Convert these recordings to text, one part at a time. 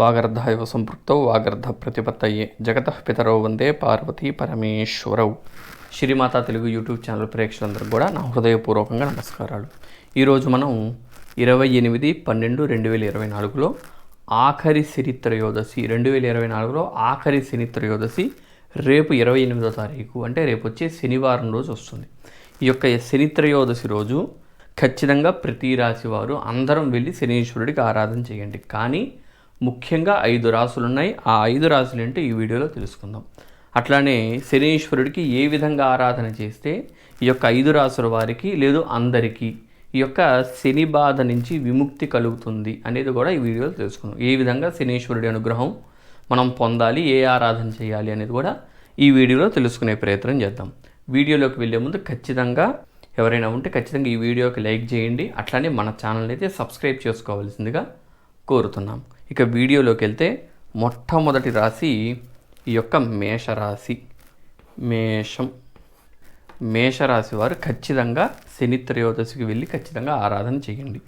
వాగర్ధాయవ సంపృక్తౌ వాగర్ధ ప్రతిపత్తయే జగత పితరౌ వందే Parvati పరమేశ్వరౌ. Srimata Telugu YouTube channel ప్రేక్షకులందరికీ కూడా నా హృదయపూర్వకంగా నమస్కారాలు. ఈరోజు మనం ఇరవై ఎనిమిది పన్నెండు రెండు వేల ఇరవై నాలుగులో ఆఖరి శని త్రయోదశి రెండు వేల ఇరవై నాలుగులో ఆఖరి శని త్రయోదశి రేపు ఇరవై ఎనిమిదో తారీఖు అంటే రేపు వచ్చే శనివారం రోజు వస్తుంది. ఈ యొక్క శని త్రయోదశి రోజు ఖచ్చితంగా ప్రతి రాశి వారు అందరం వెళ్ళి శనీశ్వరుడికి ఆరాధన చేయండి. కానీ ముఖ్యంగా ఐదు రాసులు ఉన్నాయి ఆ ఐదు రాసులు ఏంటో ఈ వీడియోలో తెలుసుకుందాం. అట్లానే శనీశ్వరుడికి ఏ విధంగా ఆరాధన చేస్తే ఈ యొక్క ఐదు రాసుల వారికి లేదు అందరికీ ఈ యొక్క శని బాధ నుంచి విముక్తి కలుగుతుంది అనేది కూడా ఈ వీడియోలో తెలుసుకుందాం. ఏ విధంగా శనీశ్వరుడి అనుగ్రహం మనం పొందాలి ఏ ఆరాధన చేయాలి అనేది కూడా ఈ వీడియోలో తెలుసుకునే ప్రయత్నం చేద్దాం. వీడియోలోకి వెళ్ళే ముందు ఖచ్చితంగా ఎవరైనా ఉంటే ఖచ్చితంగా ఈ వీడియోకి లైక్ చేయండి. అట్లానే మన ఛానల్ అయితే సబ్స్క్రైబ్ చేసుకోవాల్సిందిగా కోరుతున్నాం. ఇక వీడియోలోకి వెళ్తే మొట్టమొదటి రాశి ఈ యొక్క మేషరాశి. మేషం. మేషరాశి వారు ఖచ్చితంగా శని త్రయోదశికి వెళ్ళి ఖచ్చితంగా ఆరాధన చేయండి.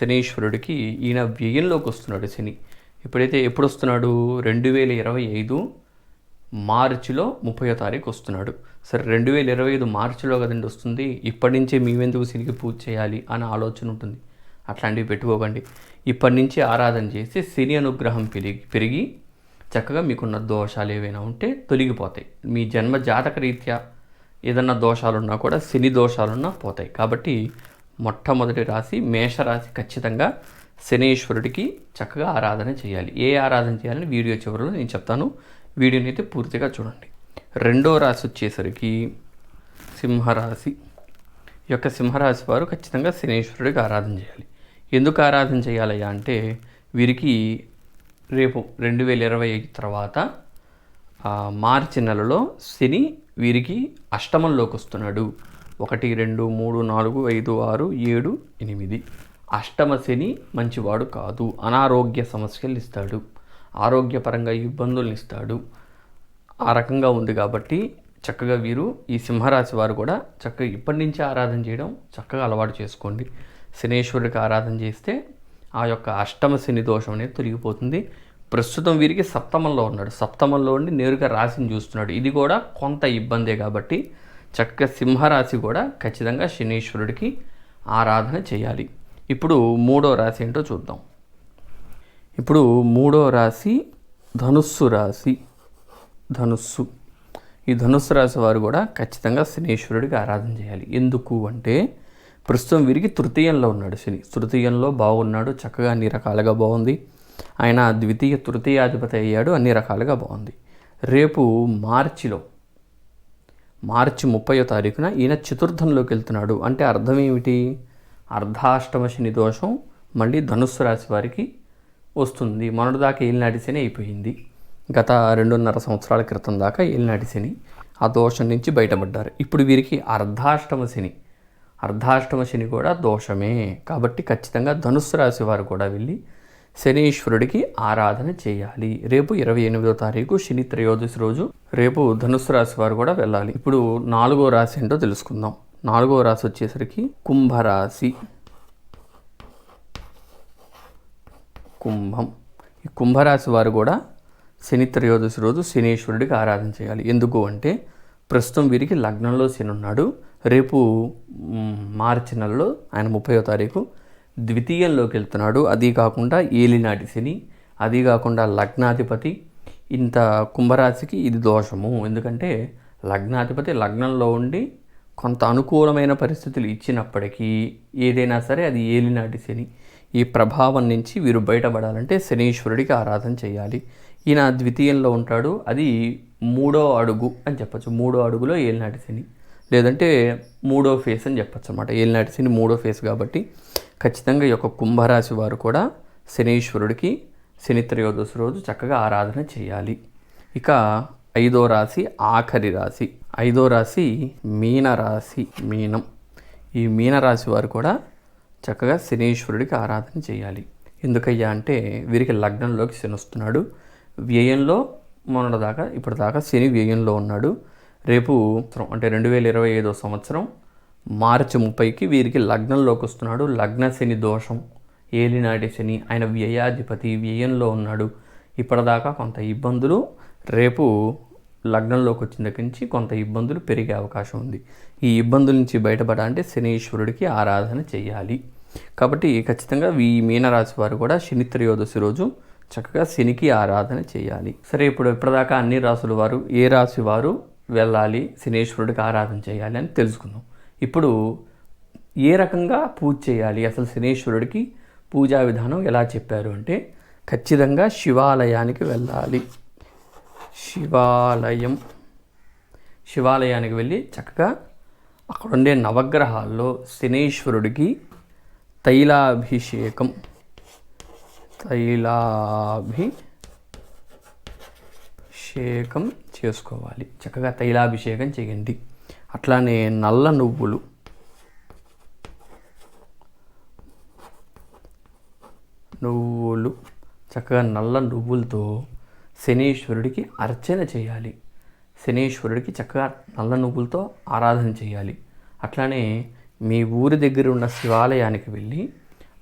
శనీశ్వరుడికి ఈయన వ్యయంలోకి వస్తున్నాడు శని. ఎప్పుడైతే ఎప్పుడు వస్తున్నాడు? రెండు వేల ఇరవై ఐదు మార్చిలో ముప్పయో తారీఖు వస్తున్నాడు. సరే రెండు వేల ఇరవై ఐదు మార్చిలో కదండి వస్తుంది? ఇప్పటి నుంచే మేమెందుకు శనికి పూజ చేయాలి అనే ఆలోచన ఉంటుంది. అట్లాంటివి పెట్టుకోకండి. ఇప్పటి నుంచి ఆరాధన చేసి శని అనుగ్రహం పెరిగి పెరిగి చక్కగా మీకున్న దోషాలు ఏవైనా ఉంటే తొలగిపోతాయి. మీ జన్మ జాతక రీత్యా ఏదన్నా దోషాలున్నా కూడా శని దోషాలున్నా పోతాయి. కాబట్టి మొట్టమొదటి రాశి మేషరాశి ఖచ్చితంగా శనీశ్వరుడికి చక్కగా ఆరాధన చేయాలి. ఏ ఆరాధన చేయాలని వీడియో చివరిలో నేను చెప్తాను. వీడియోని అయితే పూర్తిగా చూడండి. రెండో రాశి వచ్చేసరికి సింహరాశి. యొక్క సింహరాశి వారు ఖచ్చితంగా శనీశ్వరుడికి ఆరాధన చేయాలి. ఎందుకు ఆరాధన చేయాలయ్యా అంటే వీరికి రేపు రెండు వేల ఇరవై ఐదు తర్వాత మార్చి నెలలో శని వీరికి అష్టమంలోకి వస్తున్నాడు. ఒకటి రెండు మూడు నాలుగు ఐదు ఆరు ఏడు ఎనిమిది. అష్టమ శని మంచివాడు కాదు. అనారోగ్య సమస్యలు ఇస్తాడు. ఆరోగ్యపరంగా ఇబ్బందులను ఇస్తాడు. ఆ రకంగా ఉంది కాబట్టి చక్కగా వీరు ఈ సింహరాశి వారు కూడా చక్కగా ఇప్పటి నుంచే ఆరాధన చేయడం చక్కగా అలవాటు చేసుకోండి. శనేశ్వరుడికి ఆరాధన చేస్తే ఆ యొక్క అష్టమ శని దోషం అనేది తొలగిపోతుంది. ప్రస్తుతం వీరికి సప్తమంలో ఉన్నాడు. సప్తమంలో ఉండి నేరుగా రాశిని చూస్తున్నాడు. ఇది కూడా కొంత ఇబ్బందే కాబట్టి చక్కగా సింహరాశి కూడా ఖచ్చితంగా శనీశ్వరుడికి ఆరాధన చేయాలి. ఇప్పుడు మూడో రాశి ఏంటో చూద్దాం. ఇప్పుడు మూడో రాశి ధనుస్సు రాశి. ధనుస్సు. ఈ ధనుస్సు రాశి వారు కూడా ఖచ్చితంగా శనీశ్వరుడికి ఆరాధన చేయాలి. ఎందుకు అంటే ప్రస్తుతం వీరికి తృతీయంలో ఉన్నాడు శని. తృతీయంలో బాగున్నాడు చక్కగా అన్ని రకాలుగా బాగుంది. ఆయన ద్వితీయ తృతీయాధిపతి అయ్యాడు అన్ని రకాలుగా బాగుంది. రేపు మార్చిలో మార్చి ముప్పయో తారీఖున ఈయన చతుర్థంలోకి వెళ్తున్నాడు. అంటే అర్థం ఏమిటి? అర్ధాష్టమ శని దోషం మళ్ళీ ధనుస్సు రాశి వారికి వస్తుంది. మొన్నటిదాకా ఏలినాటి శని అయిపోయింది. గత రెండున్నర సంవత్సరాల క్రితం దాకా ఏలినాటి శని ఆ దోషం నుంచి బయటపడ్డారు. ఇప్పుడు వీరికి అర్ధాష్టమ శని. అర్ధాష్టమ శని కూడా దోషమే. కాబట్టి ఖచ్చితంగా ధనుస్సు రాశి వారు కూడా వెళ్ళి శనీశ్వరుడికి ఆరాధన చేయాలి. రేపు ఇరవై ఎనిమిదో తారీఖు శని త్రయోదశి రోజు రేపు ధనుస్సు రాశి వారు కూడా వెళ్ళాలి. ఇప్పుడు నాలుగో రాశి ఏంటో తెలుసుకుందాం. నాలుగో రాశి వచ్చేసరికి కుంభరాశి. కుంభం. ఈ కుంభరాశి వారు కూడా శని త్రయోదశి రోజు శనీశ్వరుడికి ఆరాధన చేయాలి. ఎందుకు అంటే ప్రస్తుతం వీరికి లగ్నంలో శనున్నాడు రేపు మార్చి నెలలో ఆయన ముప్పయో తారీఖు ద్వితీయంలోకి వెళ్తున్నాడు. అది కాకుండా ఏలినాటి శని అది కాకుండా లగ్నాధిపతి. ఇంత కుంభరాశికి ఇది దోషము. ఎందుకంటే లగ్నాధిపతి లగ్నంలో ఉండి కొంత అనుకూలమైన పరిస్థితులు ఇచ్చినప్పటికీ ఏదైనా సరే అది ఏలినాటి శని. ఈ ప్రభావం నుంచి వీరు బయటపడాలంటే శనీశ్వరుడికి ఆరాధన చేయాలి. ఈయన ద్వితీయంలో ఉంటాడు. అది మూడో అడుగు అని చెప్పచ్చు. మూడో అడుగులో ఏలినాటి శని. లేదంటే మూడో ఫేస్ అని చెప్పచ్చు అనమాట ఏలినాటి శని మూడో ఫేస్ కాబట్టి ఖచ్చితంగా ఈ యొక్క కుంభరాశి వారు కూడా శనీశ్వరుడికి శని త్రయోదశి రోజు చక్కగా ఆరాధన చేయాలి. ఇక ఐదో రాశి ఆఖరి రాశి. ఐదో రాశి మీనరాశి మీనం. ఈ మీనరాశి వారు కూడా చక్కగా శనీశ్వరుడికి ఆరాధన చేయాలి. ఎందుకయ్యా అంటే వీరికి లగ్నంలోకి శని వస్తున్నాడు. వ్యయంలో మొన్నటిదాకా ఇప్పటిదాకా శని వ్యయంలో ఉన్నాడు. రేపు అంటే రెండు వేల ఇరవై ఐదో సంవత్సరం మార్చి ముప్పైకి వీరికి లగ్నంలోకి వస్తున్నాడు. లగ్న శని దోషం ఏలినాటి శని ఆయన వ్యయాధిపతి వ్యయంలో ఉన్నాడు. ఇప్పటిదాకా కొంత ఇబ్బందులు రేపు లగ్నంలోకి వచ్చిన దగ్గర నుంచి కొంత ఇబ్బందులు పెరిగే అవకాశం ఉంది. ఈ ఇబ్బందుల నుంచి బయటపడాలంటే శనీశ్వరుడికి ఆరాధన చేయాలి. కాబట్టి ఖచ్చితంగా ఈ మీనరాశి వారు కూడా శని త్రయోదశి రోజు చక్కగా శనికి ఆరాధన చేయాలి. సరే ఇప్పుడు ఇప్పటిదాకా అన్ని రాసుల వారు ఏ రాశి వారు వెళ్ళాలి శనేశ్వరుడికి ఆరాధన చేయాలి అని తెలుసుకుందాం. ఇప్పుడు ఏ రకంగా పూజ చేయాలి? అసలు శనేశ్వరుడికి పూజా విధానం ఎలా చెప్పారు అంటే ఖచ్చితంగా శివాలయానికి వెళ్ళాలి. శివాలయం. శివాలయానికి వెళ్ళి చక్కగా అక్కడ ఉండే నవగ్రహాల్లో శనేశ్వరుడికి తైలాభిషేకం. తైలాభిషేకం చేసుకోవాలి. చక్కగా తైలాభిషేకం చేయండి. అట్లానే నల్ల నువ్వులు. నువ్వులు. చక్కగా నల్ల నువ్వులతో శనీశ్వరుడికి అర్చన చేయాలి. శనీశ్వరుడికి చక్కగా నల్ల నువ్వులతో ఆరాధన చేయాలి. అట్లానే మీ ఊరి దగ్గర ఉన్న శివాలయానికి వెళ్ళి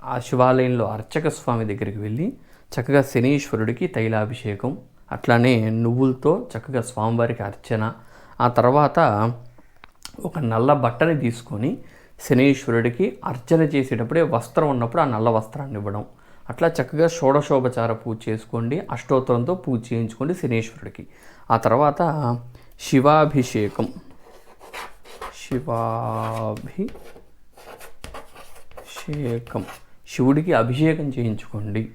ఆ శివాలయంలో అర్చక స్వామి దగ్గరికి వెళ్ళి చక్కగా శనీశ్వరుడికి తైలాభిషేకం అట్లానే నువ్వులతో చక్కగా స్వామివారికి అర్చన ఆ తర్వాత ఒక నల్ల బట్టని తీసుకొని శనీశ్వరుడికి అర్చన చేసేటప్పుడే వస్త్రం ఉన్నప్పుడు ఆ నల్ల వస్త్రాన్ని ఇవ్వడం. అట్లా చక్కగా షోడశోపచార పూజ చేసుకోండి అష్టోత్తరంతో పూజ చేయించుకోండి శనీశ్వరుడికి. ఆ తర్వాత శివాభిషేకం. శివాభిషేకం. శివుడికి అభిషేకం చేయించుకోండి.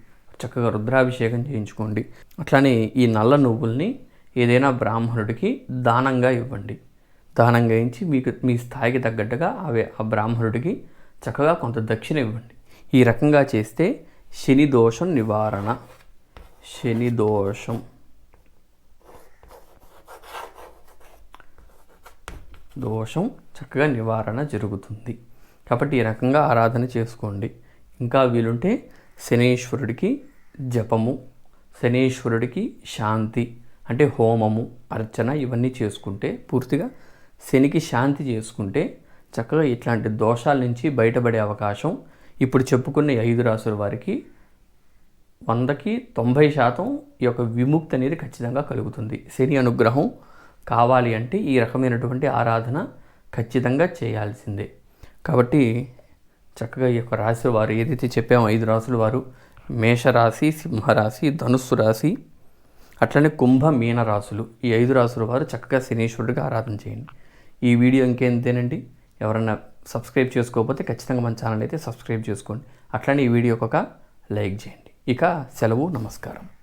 చక్కగా రుద్రాభిషేకం చేయించుకోండి. అట్లానే ఈ నల్ల నువ్వుల్ని ఏదైనా బ్రాహ్మణుడికి దానంగా ఇవ్వండి. దానంగా ఇచ్చి మీకు మీ స్థాయికి తగ్గట్టుగా అవి ఆ బ్రాహ్మణుడికి చక్కగా కొంత దక్షిణ ఇవ్వండి. ఈ రకంగా చేస్తే శని దోషం నివారణ. శని దోషం. దోషం చక్కగా నివారణ జరుగుతుంది. కాబట్టి ఈ రకంగా ఆరాధన చేసుకోండి. ఇంకా వీలుంటే శనీశ్వరుడికి జపము శనీశ్వరుడికి శాంతి అంటే హోమము అర్చన ఇవన్నీ చేసుకుంటే పూర్తిగా శనికి శాంతి చేసుకుంటే చక్కగా ఇట్లాంటి దోషాల నుంచి బయటపడే అవకాశం ఇప్పుడు చెప్పుకున్న ఐదు రాసుల వారికి వందకి తొంభై శాతం ఈ యొక్క విముక్తి అనేది ఖచ్చితంగా కలుగుతుంది. శని అనుగ్రహం కావాలి అంటే ఈ రకమైనటువంటి ఆరాధన ఖచ్చితంగా చేయాల్సిందే. కాబట్టి చక్కగా ఈ యొక్క రాశి వారు ఏదైతే చెప్పామో ఐదు రాసుల వారు మేషరాశి సింహరాశి ధనుస్సు రాశి అట్లనే కుంభ మీన రాశులు. ఈ ఐదు రాసుల వారు చక్కగా శనీశ్వరుడిగా ఆరాధన చేయండి. ఈ వీడియో ఇంకేంతేనండి ఎవరైనా సబ్స్క్రైబ్ చేసుకోకపోతే ఖచ్చితంగా మన ఛానల్ అయితే సబ్స్క్రైబ్ చేసుకోండి. అట్లనే ఈ వీడియోకి ఒక లైక్ చేయండి. ఇక సెలవు నమస్కారం.